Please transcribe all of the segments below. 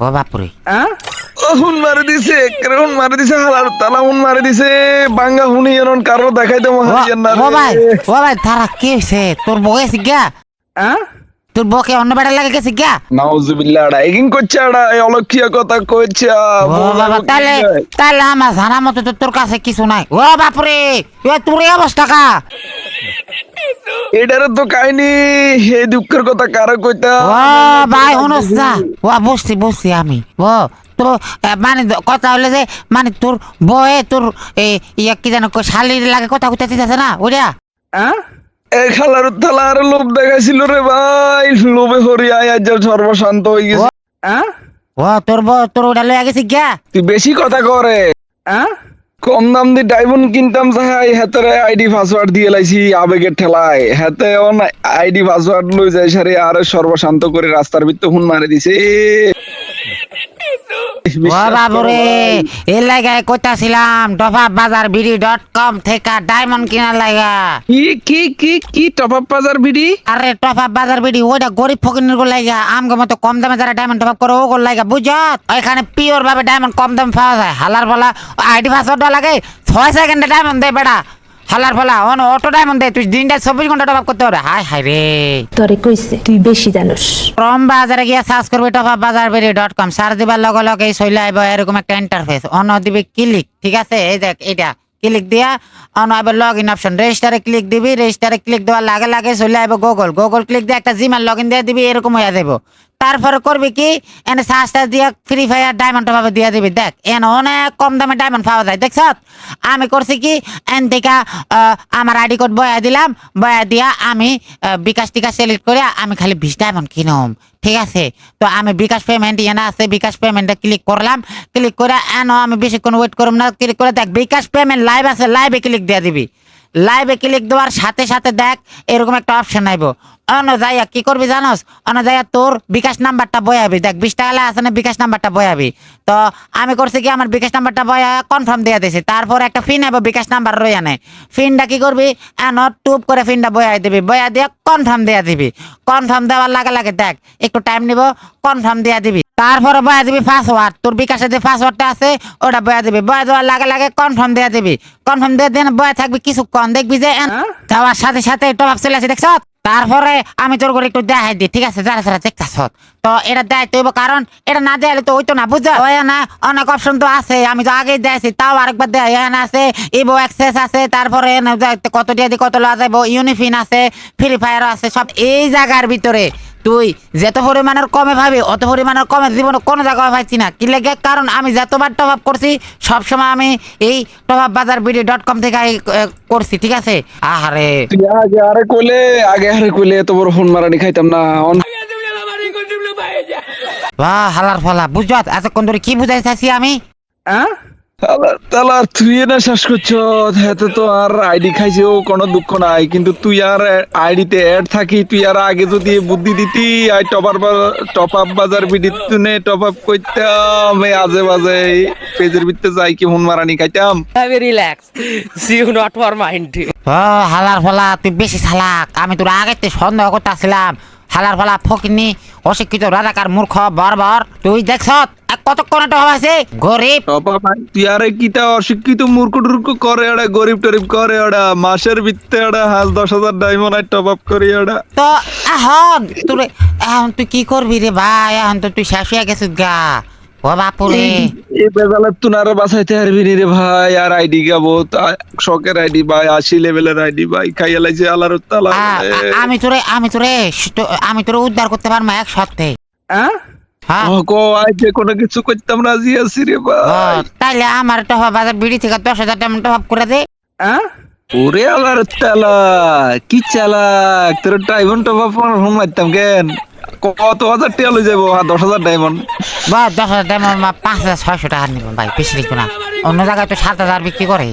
ও বাপুরে। হুন মারি দিছে একরে হুন মারি দিছে হালার তালা হুন মারি দিছে বাঙ্গা হুনি এরন কারও মহাজন না ও ভাই ও ভাই তারা কি তোর বউ গেছে গা তোর বউকে অন্য বেড়া লাগে গেছে গা নাউজুবিল্লাহ আড়া এগিন করছে আড়া এই অলক্ষিয়া কথা কইছে ও বাবা তাহলে তাহলে আমার জানা মতো তো তোর কাছে কিছু নাই। ও বাপুরে এ তোর এই অবস্থা কা? এটারে তো কাহিনী। হে দুঃখের কথা কারও কইতা। ও ভাই শুনস না। ও বুঝছি বুঝছি আমি। ও তো মানে কথা হলে যে মানে তোর বয়ে তোর ইয়া কি জানো শালির লাগে কথা কইতে দিতেছে না ওইটা এই খালার তালা আর লোভ দেখাইছিল রে ভাই। লোভে হরি আয় আজ সর্বশান্ত হয়ে গেছে। ও তোর তোর ওটা লয়ে গেছে গিয়া? তুই বেশি কথা করে কম দাম দিয়ে ডাইমন্ড কিনতাম চাই হেতরে আইডি পাসওয়ার্ড দিয়ে লাইছি আবেগের ঠেলায়। হেতে অন আইডি পাসওয়ার্ড লই যাই সারে আর সর্বশান্ত করে রাস্তার ভিতর হুন মারে দিছে। ও বাবুরে এই লাগায় কইতাছিলাম ডফা বাজার বিডি ডট কম থেকে ডায়মন্ড কিনার লাগা কি কি কি কি টপ আপ বাজার বিডি আরে টফা বাজার বিডি ওইটা গরিব ফকিনের গো লাগা আমগো মতো কম দামে যারা ডায়মন্ড টপ করে ও গোল লাগা বুঝত এখানে পিওর ভাবে ডায়মন্ড কম দামে পাওয়া যায়। হালার বলা আইডি পাসওয়ার্ড লাগে। ছয় সেকেন্ডে ডায়মন্ড দেয় বেটা হালার ফলা অন অটো ডায়মন্ড দেয় তুই দিনটা চব্বিশ ঘণ্টা টপ করতে পারে হাই হাই রে। তরে কইছে তুই বেশি জানোস। ক্রম বাজারে গিয়ে সার্চ করবি টপা বাজার বেরি ডট কম সার্চ দিবার লগে লগে এই চলে আইব এরকম একটা ইন্টারফেস অন দিবি ক্লিক ঠিক আছে? এই দেখ এটা ক্লিক দিয়া অন আইব লগ ইন অপশন রেজিস্টারে ক্লিক দিবি রেজিস্টারে ক্লিক দেওয়ার লাগে লাগে চলে আইব গুগল গুগল ক্লিক দিয়ে একটা জিমেল লগ ইন দিয়ে দিবি এরকম হয়ে যাব তারপরে করবি কি? এনে সার্চ টার্চ দিয়ে ফ্রি ফায়ার ডায়মন্ড ভাবে দিয়ে দিবি। দেখ, এন অনেক কম দামে ডায়মন্ড পাওয়া যায়, দেখছ? আমি করছি কি? এন থেকে আমার আইডি কোড বয়া দিলাম, বয়া দিয়া আমি বিকাশ টিকাশ সিলেক্ট করে আমি খালি বিশ ডায়মন্ড কিনম, ঠিক আছে? তো আমি বিকাশ পেমেন্ট এনে আছে, বিকাশ পেমেন্টে ক্লিক করলাম ক্লিক করে এন আমি বেশিক্ষণ ওয়েট করব না ক্লিক করে দেখ, বিকাশ পেমেন্ট লাইভ আছে লাইভে ক্লিক দিয়ে দিবি। লাইভে ক্লিক দেওয়ার সাথে সাথে দেখ, এরকম একটা অপশন আইব। অন যাইয়া কি করবি জানোস? অন যাইয়া তোর বিকাশ নাম্বারটা বয়াবি দেখ বিশ টাকা আছে না বিকাশ নাম্বারটা বয়াবি তো আমি করছি কি আমার বিকাশ নাম্বারটা বয়া কনফার্ম দিয়ে দিছি। তারপর একটা ফিন আইব বিকাশ নাম্বার রই আনে। ফিনটা কি করবি? এন টুপ করে ফিনটা বয়াই দিবি। বয়া দিয়ে কনফার্ম দিয়ে দিবি। কনফার্ম দেওয়ার লাগে লাগে দেখ একটু টাইম নিব কনফার্ম দিয়ে দিবি। তারপরে বয়া দিবি পাসওয়ার্ড তোর বিকাশে যে পাসওয়ার্ডটা আছে ওটা বয়া দিবি। বয়া দেওয়ার লাগে লাগে কনফার্ম দিয়ে দিবি। কনফার্ম দিয়ে দিন বয়া থাকবি কিছু কিছুক্ষণ। দেখবি যে এন যাওয়ার সাথে সাথে টপ আপ চলে আসে দেখছ? তারপরে আমি তোর করে একটু দেখাই দিই, ঠিক আছে? যারা যারা দেখতেছ তো এটা দেয় তৈব কারণ এটা না দেয়ালে তো ওই তো না বুঝা ওই না, অনেক অপশন তো আছে, আমি তো আগেই দেয়ছি, তাও আরেকবার দেয় এখানে আছে ইবো অ্যাক্সেস আছে, তারপরে কত দিয়ে কত লওয়া যাব ইউনিফিন আছে ফ্রি ফায়ার আছে, সব এই জায়গার ভিতরে। তুই যত পরিমাণের কমে ভাবি অত পরিমাণের কমে জীবনে কোনো জায়গায় পাইছি না। কি লেগে? কারণ আমি যতবার টপ আপ করছি সবসময় আমি এই top up Bazar BD dot com থেকে করছি ঠিক আছে? আহারে। আগে আরে কইলে আগে আরে কইলে এত বড় ফোন মারানি খাইতাম না বাহ হালার ফলা বুঝত এতক্ষণ ধরে কি বুঝাই চাইছি আমি? তালা তালা তুই না শেষ করছ? হেতে তো আর আইডি খাইছেও কোনো দুঃখ নাই। কিন্তু তুই আর আইডিতে অ্যাড থাকি তুই আর আগে যদি বুদ্ধি দিতি আই টপার টপ আপ বাজার বিডিত নে টপ আপ করতাম এই আজে বাজে পেজের ভিতরে যাই কি ফোন মারানি খাইতাম। A relax. See you not for mind. ও হালার ফলা তুই বেশি চালাক আমি তোর আগে সন্দেহ করতেছিলাম। হালার ফলা ফকিনি অশিক্ষিত রাজাকার মূর্খ বর্বর। তুই দেখছ কতক্ষণ এটা হয়েছে? গরিব। তুই আরে কিটা অশিক্ষিত মূর্খ টুর্খ করে ওটা গরিব টরিব করে ওটা মাসের ভিত্তে ওটা হাজ দশ হাজার ডায়মন্ড আর টপ আপ করি ওটা তো এখন তুই এখন তুই কি করবি রে ভাই? এখন তো তুই শেষ হয়ে গেছিস গা। ও বাপুরে। এই বেজালের তুই আর বাঁচাইতে পারবি রে ভাই আর আইডি গাবো শখের আইডি ভাই আশি লেভেলের আইডি ভাই খাইয়া লাইছে আলার তালা আমি তোরে আমি তোরে আমি তোরে উদ্ধার করতে পারব এক হ্যাঁ আইতে কোনো কিছু করতাম রাজি আছি রে ভাই। তাইলে আমার বাজার বিড়ি থেকে দশ হাজার টাকা করে দে। ওরে আলার তালা কি চালাক তোর ডায়মন্ড টপ আপ মারতাম কেন? কত হাজার টাকা লই যাব আর দশ হাজার ডায়মন্ড বা দশ হাজার মা পাঁচ হাজার ছয়শো টাকা নিব ভাই বেশি লিখব না। অন্য জায়গায় তো সাত হাজার বিক্রি করে।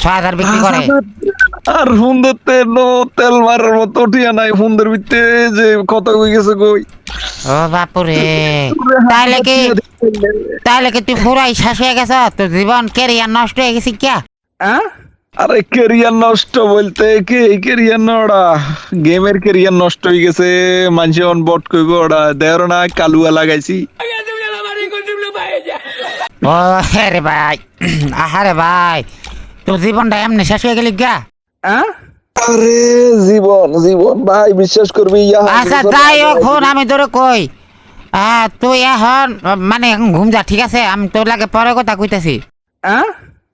ছয় হাজার বিক্রি করে। আর সুন্দর তেল তেল মারার মতো উঠিয়া নাই সুন্দর ভিতরে যে কত হয়ে গেছে কই? ও বাপুরে তাইলে কি তাইলে কি তুই পুরাই শেষ হয়ে গেছ? তোর জীবন কেরিয়ার নষ্ট হয়ে গেছি কে আরে কেরিয়ার নষ্ট বলতে কি? এই কেরিয়ার না ওরা। গেমের কেরিয়ার নষ্ট হয়ে গেছে। মানুষ অন বট কইব ওরা। দেওয়ার না কালুয়া লাগাইছি। ও ভাই। আহারে ভাই। তোর জীবনটা এমনি শেষ হয়ে গেলি গা? আরে জীবন জীবন ভাই বিশ্বাস করবি আচ্ছা যাই হোক হন আমি তোরে কই। আহ, তুই এখন মানে এখন ঘুম যা ঠিক আছে? আমি তোর লাগে পরে কথা কইতাছি।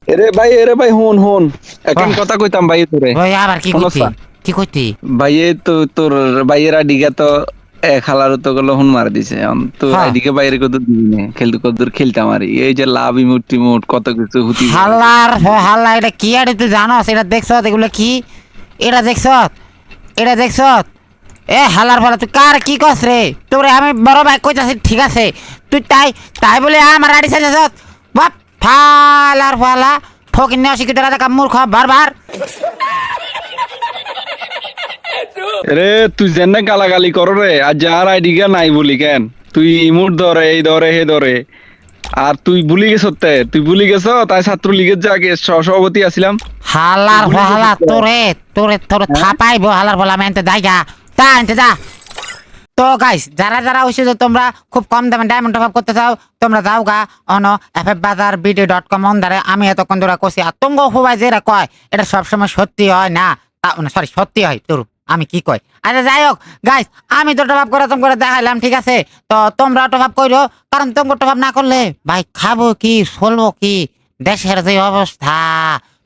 এরে ভাই এরে ভাই হুন হুন। এখন কথা কইতাম ভাই তোরে। ওই আবার কি কইতি? কি কইতি? ভাইয়ে তো তোর ভাইয়েরা তো হালার তো গেল হুন মার দিছে। তো হ্যাঁ। এদিকে বাইরে কত খেলতে কত দূর খেলতাম আর। এই যে লাভ ইমুট টিমুট কত কিছু হুতি হাল্লার হ হাল্লা এটা কি আর তুই জানোস? এটা দেখছ? এগুলো কি? এটা দেখছ? এটা দেখছ? এ হালার ফলা তুই কার কি কস রে? তোরে আমি বড় ভাই কইতাছি ঠিক আছে। তুই তাই তাই বলে আমার আড়ি সাইজ বাপ! ফালার ফালা ফকিন অশিক্ষিত রাজা মূর্খ বারবার রে তুই যেন গালাগালি কর রে আর যার আইডিকা নাই বলি কেন? তুই ইমুট ধরে এই ধরে হে ধরে। আর তুই ভুলি গেছ তে তুই ভুলি গেছ তাই ছাত্রলীগের যে আগে সভাপতি আছিলাম। হালার ফালা তোরে তোরে তোরে থাপাইবো হালার ফালা আমি এনতে যাই গা। তা এনতে যা। তো গাইস যারা যারা হইছে যে তোমরা খুব কম দামে ডায়মন্ড টপ করতে চাও, তোমরা যাও গা on F F Bazar BD dot com অন্ধারে আমি এতক্ষণ ধরে কষি আর তোমরা সবাই যেটা কয়, এটা সবসময় সত্যি হয় না? সরি সত্যি হয় তোর আমি কি কই? আচ্ছা যাই হোক গাইস আমি তো টপ করে তোম করে দেখাইলাম, ঠিক আছে? তো তোমরা টপ করো কারণ তোমরা টপ না করলে, ভাই, খাব কি চলবো কি? দেশের যে অবস্থা।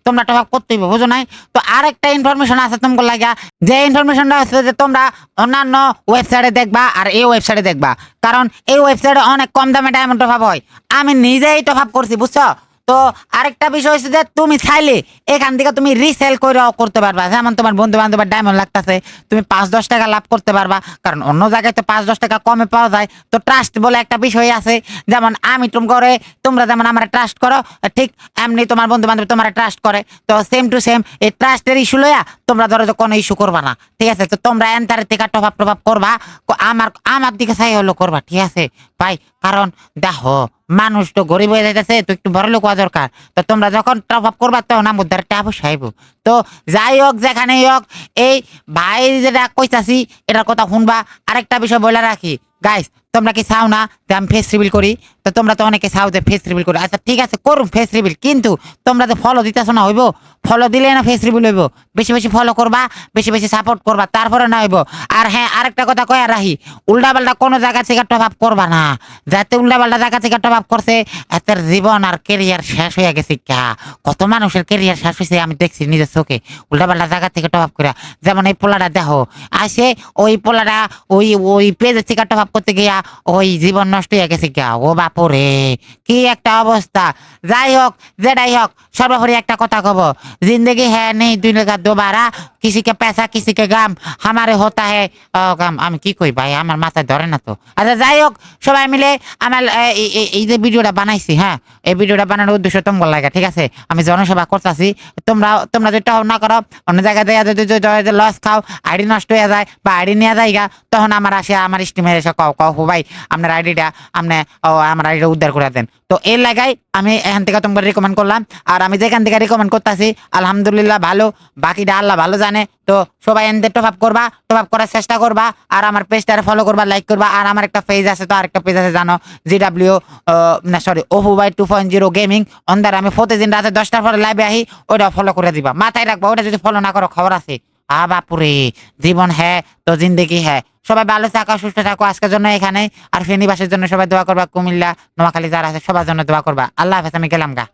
তোমরা টপ করতে হইবে, বুঝো নাই? তো আর একটা ইনফরমেশন আছে তোমাকে লাগা যে ইনফরমেশনটা হচ্ছে যে তোমরা অন্যান্য ওয়েবসাইটে দেখবা আর এই ওয়েবসাইটে দেখবা। কারণ এই ওয়েবসাইটে অনেক কম দামে ডায়মন্ড টপ হয়। আমি নিজেই টপ করছি বুঝছ? তো আরেকটা বিষয় হচ্ছে যে তুমি চাইলে এখান থেকে তুমি রিসেল করে করতে পারবা। যেমন তোমার বন্ধু বান্ধবের ডায়মন্ড লাগতেছে, তুমি পাঁচ দশ টাকা লাভ করতে পারবা, কারণ অন্য জায়গায় তো পাঁচ দশ টাকা কমে পাওয়া যায়। তো ট্রাস্ট বলে একটা বিষয় আছে, যেমন আমি তুমি করে, তোমরা যেমন আমার ট্রাস্ট করো, ঠিক এমনি তোমার বন্ধু বান্ধব তোমার ট্রাস্ট করে। তো সেম টু সেম এই ট্রাস্টের ইস্যু লইয়া তোমরা ধরো যে কোনো ইস্যু করবা না, ঠিক আছে? তো তোমরা এন্টারের থেকে টপ আপ করবা আমার আমার দিকে চাই হলো করবা, ঠিক আছে? ভাই, কারণ দেখো মানুষ তো গরিব হয়ে যাইতেছে, তো একটু বড় লোক হওয়া দরকার। তো তোমরা যখন টপ আপ করবা, তখন আমার দ্বারা টাপ সাহেব তো যাই হোক, যেখানেই হোক, এই ভাই যেটা কইতাছি, এটার কথা শুনবা। আরেকটা বিষয় বলে রাখি। গাইস তোমরা কি চাও না যে আমি ফেস রিভিল করি? তো তোমরা তো অনেকে চাও যে ফেস রিভিল করি। আচ্ছা ঠিক আছে, করুন ফেস রিভিল কিন্তু তোমরা যে ফলো দিতেছো না, হইব? ফলো দিলে না ফেস রিভিল হইব। বেশি বেশি ফলো করবা, বেশি বেশি সাপোর্ট করবা, তারপরে না হইব। আর হ্যাঁ আরেকটা কথা কয়া রাহি উল্টা পাল্টা কোনো জায়গা থেকে টপ আপ করবা না। যাতে উল্টা পাল্টা জায়গা থেকে টপ আপ করছে এতের জীবন আর কেরিয়ার শেষ হয়ে গেছে কা কত মানুষের কেরিয়ার শেষ হয়েছে, আমি দেখছি নিজের চোখে। উল্টা পাল্টা জায়গা থেকে টপ আপ করে যেমন এই পোলাটা, দেখো, আসে, ওই পোলাটা ওই ওই পেজের থেকে টপ আপ করতে গিয়া, ওই জীবন নষ্ট হয়ে গেছে গা ও বাপুরে কি একটা অবস্থা? যাই হোক, যেটাই হোক, সর্বোপরি একটা কথা কব। জিন্দগি হ্যাঁ নেই দুই লেখা দুবারা। কিসিকে পেশা, কিসিকে গাম আমারে হতা হে গাম। আমি কি কই ভাই? আমার মাথায় ধরে না তো। আচ্ছা যাই হোক, সবাই মিলে আমার এই যে ভিডিওটা বানাইছি হ্যাঁ? এই ভিডিওটা বানানোর উদ্দেশ্য তোমার লাগে, ঠিক আছে? আমি জনসভা করতেছি। তোমরা তোমরা যদি টহল না করো, অন্য জায়গায় দেয়া যদি লস খাও আইডি নষ্ট হয়ে যায় বা আইডি নিয়ে যায় তখন আমার আসে, আমার স্টিমের এসে কও কও ভাই, আপনার আইডিটা আপনার, ও, আমার আইডিটা উদ্ধার করে দেন। তো এর লাগাই আমি এখান থেকে তোমাকে রিকমেন্ড করলাম। আর আমি যেখান থেকে রিকমেন্ড করতেছি, আলহামদুলিল্লাহ ভালো। বাকিটা আল্লাহ ভালো জানে। তো সবাই এনদের টপ আপ করবা টপ আপ করার চেষ্টা করবা। আর আমার পেজটারে ফলো করবা লাইক করবা। আর আমার একটা পেজ আছে, তো আরেকটা পেজ আছে, জানো? জি ডাব্লিউ না sorry Oppo by two point zero gaming অন্দার আমি প্রতিদিন রাতে দশটার পরে লাইভে আহি ওটা ফলো করে দিবা। মাথায় রাখবা ওটা যদি ফলো না করো, খবর আছে। আ বাপুরে, জীবন হ্যাঁ তো জিন্দগি হ্যাঁ সবাই ভালো থাকো, সুস্থ থাকো, আজকের জন্য এখানে আর ফেনীবাসের জন্য সবাই দোয়া করবা, কুমিল্লা, নোয়াখালী যারা আছে, সবার জন্য দোয়া করবা। আল্লাহ হাফেজ, আমি গেলাম গা।